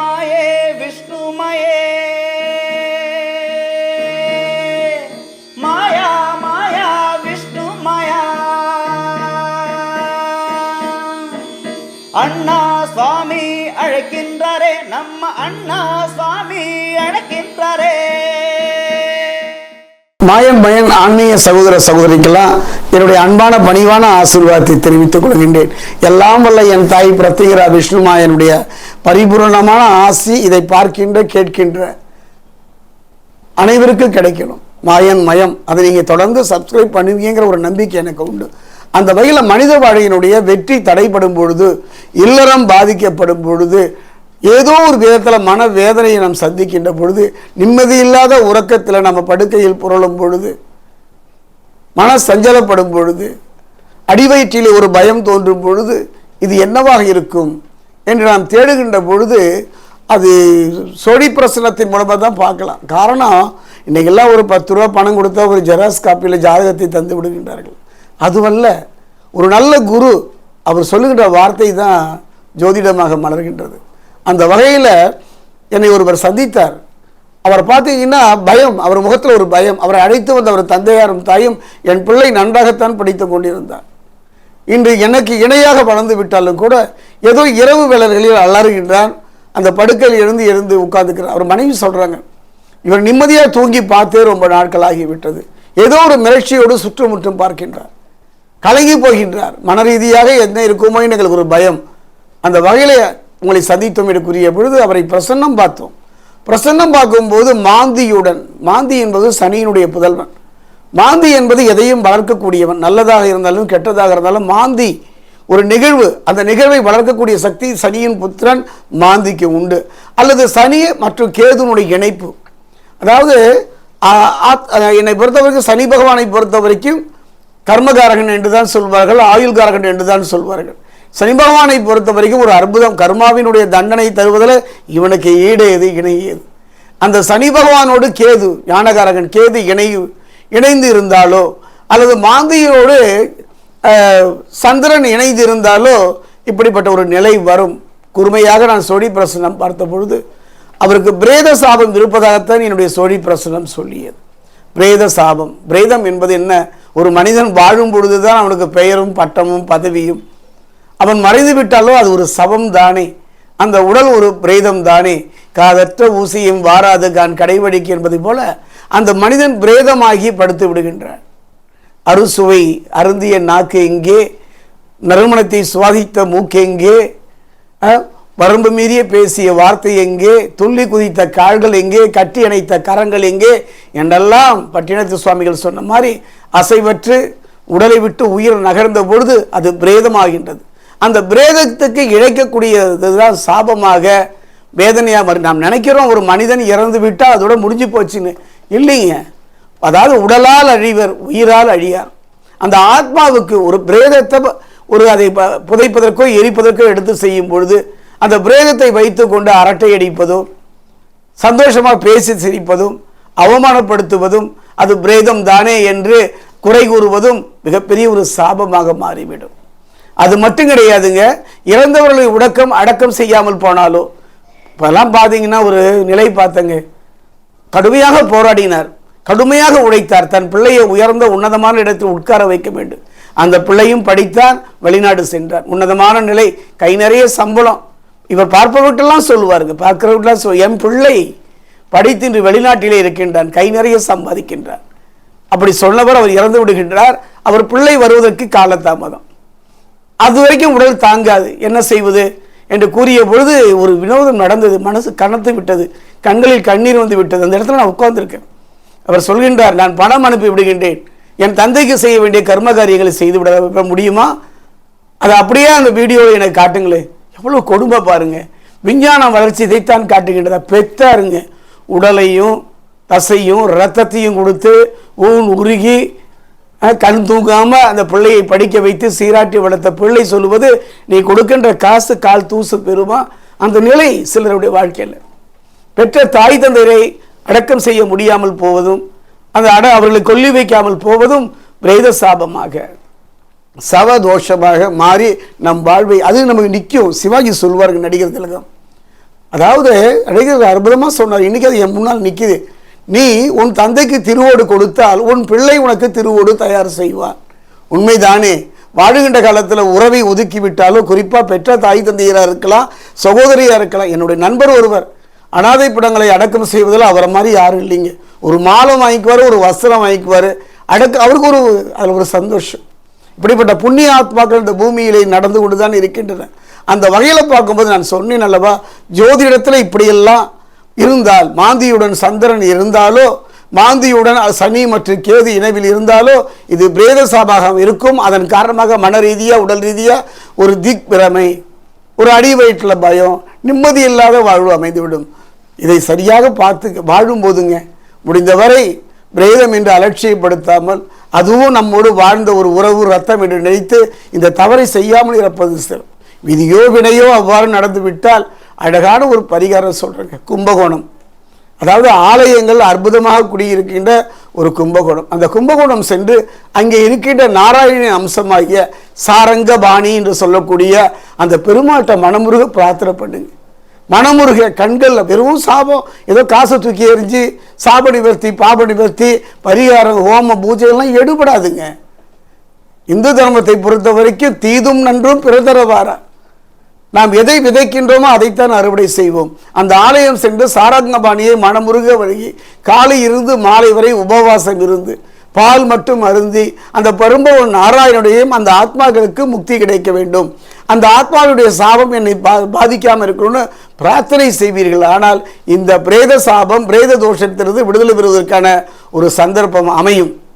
मये विष्णुमये माया माया विष्णुमया अण्णा स्वामी अळकिन्द्ररे नम्म अण्णा स्वामी अळकिन्द्ररे மாயம் மாயன் மயன் ஆன்மீக சகோதர சகோதரிக்கெல்லாம் என்னுடைய அன்பான பணிவான ஆசீர்வாதத்தை தெரிவித்துக் கொள்கின்றேன். எல்லாம் வல்ல என் தாய் பிரத்யேகரா விஷ்ணுமா என்னுடைய பரிபூரணமான ஆசி இதை பார்க்கின்ற கேட்கின்ற அனைவருக்கும் கிடைக்கணும். மாயன் மயம் அதை நீங்கள் தொடர்ந்து சப்ஸ்கிரைப் பண்ணுவீங்கிற ஒரு நம்பிக்கை எனக்கு உண்டு. அந்த வகையில் மனித வாழ்க்கையினுடைய வெற்றி தடைப்படும் பொழுது இல்லறம் பாதிக்கப்படும் பொழுது ஏதோ ஒரு விதத்தில் மன வேதனையை நாம் சந்திக்கின்ற பொழுது நிம்மதியில்லாத உறக்கத்தில் நம்ம படுக்கையில் புரளும் பொழுது மன சஞ்சலப்படும் பொழுது அடிவயிற்றில் ஒரு பயம் தோன்றும் பொழுது இது என்னவாக இருக்கும் என்று நாம் தேடுகின்ற பொழுது அது சொடி பிரசனத்தின் மூலமாக தான் பார்க்கலாம். காரணம் இன்றைக்கெல்லாம் ஒரு பத்து ரூபா பணம் கொடுத்தா ஒரு ஜெராக்ஸ் காப்பியில் ஜாதகத்தை தந்து விடுகின்றார்கள். அதுவல்ல ஒரு நல்ல குரு அவர் சொல்லுகின்ற வார்த்தை தான் ஜோதிடமாக மலர்கின்றது. அந்த வகையில் என்னை ஒருவர் சந்தித்தார். அவர் பார்த்தீங்கன்னா பயம் அவர் முகத்தில் ஒரு பயம். அவரை அழைத்து வந்த அவர் தந்தையாரும் தாயும் என் பிள்ளை நன்றாகத்தான் படித்துக் கொண்டிருந்தார். இன்று எனக்கு இணையாக வளர்ந்து விட்டாலும் கூட ஏதோ இரவு வேளர்களில் அலறுகின்றான். அந்த படுக்கையில் எழுந்து எழுந்து உட்காந்துக்கிறார் அவர் மனைவி சொல்கிறாங்க இவர் நிம்மதியாக தூங்கி பார்த்தே ரொம்ப நாட்கள் ஆகிவிட்டது ஏதோ ஒரு மிரட்சியோடு சுற்றுமுற்றும் பார்க்கின்றார். கலங்கி போகின்றார். மன ரீதியாக என்ன இருக்குமோ எங்களுக்கு ஒரு பயம். அந்த வகையில் உங்களை சந்தித்தோம் எனக்குரிய பொழுது அவரை பிரசன்னம் பார்த்தோம். பிரசன்னம் பார்க்கும்போது மாந்தியுடன் மாந்தி என்பது சனியினுடைய புதல்வன். மாந்தி என்பது எதையும் வளர்க்கக்கூடியவன் நல்லதாக இருந்தாலும் கெட்டதாக இருந்தாலும் மாந்தி ஒரு நிகழ்வு அந்த நிகழ்வை வளர்க்கக்கூடிய சக்தி சனியின் புத்திரன் மாந்திக்கு உண்டு. அல்லது சனி மற்றும் கேதுனுடைய இணைப்பு. அதாவது ஆத்- என்னை பொறுத்தவரைக்கும் சனி பகவானை பொறுத்த வரைக்கும் கர்மகாரகன் என்று தான் சொல்வார்கள் ஆயுள்காரகன் என்று தான் சொல்வார்கள். சனி பகவானை பொறுத்த வரைக்கும் ஒரு அற்புதம். கர்மாவினுடைய தண்டனை தருவதில் இவனுக்கு ஈடு எது இணையது அந்த சனி பகவானோடு கேது ஞானகாரகன் கேது இணை இணைந்து இருந்தாலோ அல்லது மாந்தியோடு சந்திரன் இணைந்து இருந்தாலோ இப்படிப்பட்ட ஒரு நிலை வரும். குறுமையாக நான் சோழி பிரசனம் பார்த்த பொழுது அவருக்கு பிரேத சாபம் இருப்பதாகத்தான் என்னுடைய சோழி பிரசனம் சொல்லியது. பிரேத சாபம். பிரேதம் என்பது என்ன? ஒரு மனிதன் வாழும் பொழுதுதான் அவனுக்கு பெயரும் பட்டமும் பதவியும் அவன் மறைந்து விட்டாலோ அது ஒரு சவம் தானே. அந்த உடல் ஒரு பிரேதம் தானே. காதற்ற ஊசியும் வாராது கான் கடைவடிக்கு என்பது போல அந்த மனிதன் பிரேதமாகி படுத்து விடுகின்றான். அறுசுவை அருந்திய நாக்கு எங்கே? நறுமணத்தை சுவாதித்த மூக்கு எங்கே? வரம்பு மீறிய பேசிய வார்த்தை எங்கே? துள்ளி குதித்த கால்கள் எங்கே? கட்டி அணைத்த கரங்கள் எங்கே? என்றெல்லாம் பட்டினத்து சுவாமிகள் சொன்ன மாதிரி அசைவற்று உடலை விட்டு உயிர் நகர்ந்த பொழுது அது பிரேதமாகின்றது. அந்த பிரேதத்துக்கு இழைக்கக்கூடியது தான் சாபமாக வேதனையாக மாறி. நாம் நினைக்கிறோம் ஒரு மனிதன் இறந்து விட்டால் அதோட முடிஞ்சு போச்சுன்னு. இல்லைங்க. அதாவது உடலால் அழிவர் உயிரால் அழியார். அந்த ஆத்மாவுக்கு ஒரு பிரேதத்தை ஒரு அதை ப- புதைப்பதற்கோ எரிப்பதற்கோ எடுத்து செய்யும் பொழுது அந்த பிரேதத்தை வைத்துக்கொண்டு அரட்டை அடிப்பதும் சந்தோஷமாக பேசி சிரிப்பதும் அவமானப்படுத்துவதும் அது பிரேதம் தானே என்று குறை கூறுவதும் மிகப்பெரிய ஒரு சாபமாக மாறிவிடும். அது மட்டும் கிடையாதுங்க. இறந்தவர்களை உடக்கம் அடக்கம் செய்யாமல் போனாலோ இப்போல்லாம் பார்த்தீங்கன்னா ஒரு நிலை பார்த்தங்க. கடுமையாக போராடினார். கடுமையாக உழைத்தார். தன் பிள்ளையை உயர்ந்த உன்னதமான இடத்தில் உட்கார வைக்க வேண்டும். அந்த பிள்ளையும் படித்தார் வெளிநாடு சென்றார். உன்னதமான நிலை கை நிறைய சம்பளம். இவர் பார்ப்பவர்கிட்டலாம் சொல்லுவாருங்க. பார்க்கிறவர்கிட்டலாம் சொல் என் பிள்ளை படித்தின்று வெளிநாட்டிலே இருக்கின்றான். கை நிறைய சம்பாதிக்கின்றார் அப்படி சொன்னவர் அவர் இறந்து விடுகின்றார். அவர் பிள்ளை வருவதற்கு காலதாமதம். அது வரைக்கும் உடல் தாங்காது. என்ன செய்வது? என்று கூறிய பொழுது ஒரு வினோதம் நடந்தது. மனசு கனத்து விட்டது. கண்களில் கண்ணீர் வந்து விட்டது. அந்த இடத்துல நான் உட்கார்ந்துருக்கேன். அவர் சொல்கின்றார் நான் பணம் அனுப்பி விடுகின்றேன். என் தந்தைக்கு செய்ய வேண்டிய கர்ம காரியங்களை செய்து விட முடியுமா? அது அப்படியே அந்த வீடியோவை எனக்கு காட்டுங்களேன். எவ்வளோ கொடுமை பாருங்க. விஞ்ஞான வளர்ச்சி இதைத்தான் காட்டுகின்றதா? பெத்தாருங்க. உடலையும் தசையும் ரத்தத்தையும் கொடுத்து ஊன் உருகி கண் தூங்காமல் அந்த பிள்ளையை படிக்க வைத்து சீராட்டி வளர்த்த பிள்ளை சொல்லுவது நீ கொடுக்கின்ற காசு கால் தூசு பெறுமா? அந்த நிலை சிலருடைய வாழ்க்கையில். பெற்ற தாய் தந்தையரை அடக்கம் செய்ய முடியாமல் போவதும் அந்த அட அவர்களை கொல்லி வைக்காமல் போவதும் பிரேத சாபமாக. சவதோஷமாக மாறி நம் வாழ்வை அது நமக்கு நிற்கும். சிவாஜி சொல்வார்கள் நடிகர் திலகம். அதாவது நடிகர் அற்புதமாக சொன்னார். இன்றைக்கி அது என் முன்னால் நிற்கிது நீ உன் தந்தைக்கு திருவோடு கொடுத்தால் உன் பிள்ளை உனக்கு திருவோடு தயார் செய்வான். உண்மைதானே. வாழுகின்ற காலத்தில் உறவை ஒதுக்கி விட்டாலும் குறிப்பாக பெற்ற தாய் தந்தையராக இருக்கலாம் சகோதரியாக இருக்கலாம் என்னுடைய நண்பர் ஒருவர் அனாதை படங்களை அடக்கம் செய்வதில் அவரை மாதிரி யாரும் இல்லைங்க. ஒரு மாலம் வாங்கிக்குவார் ஒரு வஸ்திரம் வாங்கிக்குவார். அடக்க அவருக்கு ஒரு அதில் ஒரு சந்தோஷம். இப்படிப்பட்ட புண்ணிய ஆத்மாக்கள் இந்த பூமியிலே நடந்து கொண்டு தான் இருக்கின்றன. அந்த வகையில் பார்க்கும்போது நான் சொன்னேன் அல்லவா ஜோதிடத்தில் இப்படியெல்லாம் இருந்தால் மாந்தியுடன் சந்திரன் இருந்தாலோ மாந்தியுடன் சனி மற்றும் கேது இணைவில் இருந்தாலோ இது பிரேத சாபாகம் இருக்கும். அதன் காரணமாக மன ரீதியாக உடல் ரீதியாக ஒரு திக் பிரமை ஒரு அடி வயிற்றில் பயம் நிம்மதி இல்லாத வாழ்வு அமைந்துவிடும். இதை சரியாக பார்த்து வாழும் போதுங்க. முடிந்தவரை பிரேதம் என்று அலட்சியப்படுத்தாமல் அதுவும் நம்மோடு வாழ்ந்த ஒரு உறவு ரத்தம் என்று நினைத்து இந்த தவறை செய்யாமல் இருப்பது சிறப்பு. விதியோ வினையோ அவ்வாறு நடந்துவிட்டால் அழகான ஒரு பரிகாரம் சொல்கிறேங்க கும்பகோணம். அதாவது ஆலயங்கள் அற்புதமாக குடியிருக்கின்ற ஒரு கும்பகோணம். அந்த கும்பகோணம் சென்று அங்கே இருக்கின்ற நாராயண அம்சமாகிய சாரங்கபாணி என்று சொல்லக்கூடிய அந்த பெருமாட்டை மனமுருக பிரார்த்தனை பண்ணுங்க. மனமுருக கண்களில் வெறும் சாபம். ஏதோ காசை தூக்கி எறிஞ்சு சாப நிவர்த்தி பாப நிவர்த்தி பரிகாரம் ஹோம பூஜை எல்லாம் எடுபடாதுங்க. இந்து தர்மத்தை பொறுத்த வரைக்கும் தீதும் நன்றும் பிறதரவாரா நாம் எதை விதைக்கின்றோமோ அதைத்தான் அறுவடை செய்வோம். அந்த ஆலயம் சென்று சாரங்கபாணியை மனமுருக வழங்கி காலை இருந்து மாலை வரை உபவாசம் இருந்து பால் மட்டும் அருந்தி அந்த பரும்பவன் நாராயணுடையும் அந்த ஆத்மாக்களுக்கு முக்தி கிடைக்க வேண்டும். அந்த ஆத்மாவுடைய சாபம் என்னை பா பாதிக்காமல் இருக்கணும்னு பிரார்த்தனை செய்வீர்கள். ஆனால் இந்த பிரேத சாபம் பிரேத தோஷத்திலிருந்து விடுதலை பெறுவதற்கான ஒரு சந்தர்ப்பம் அமையும்.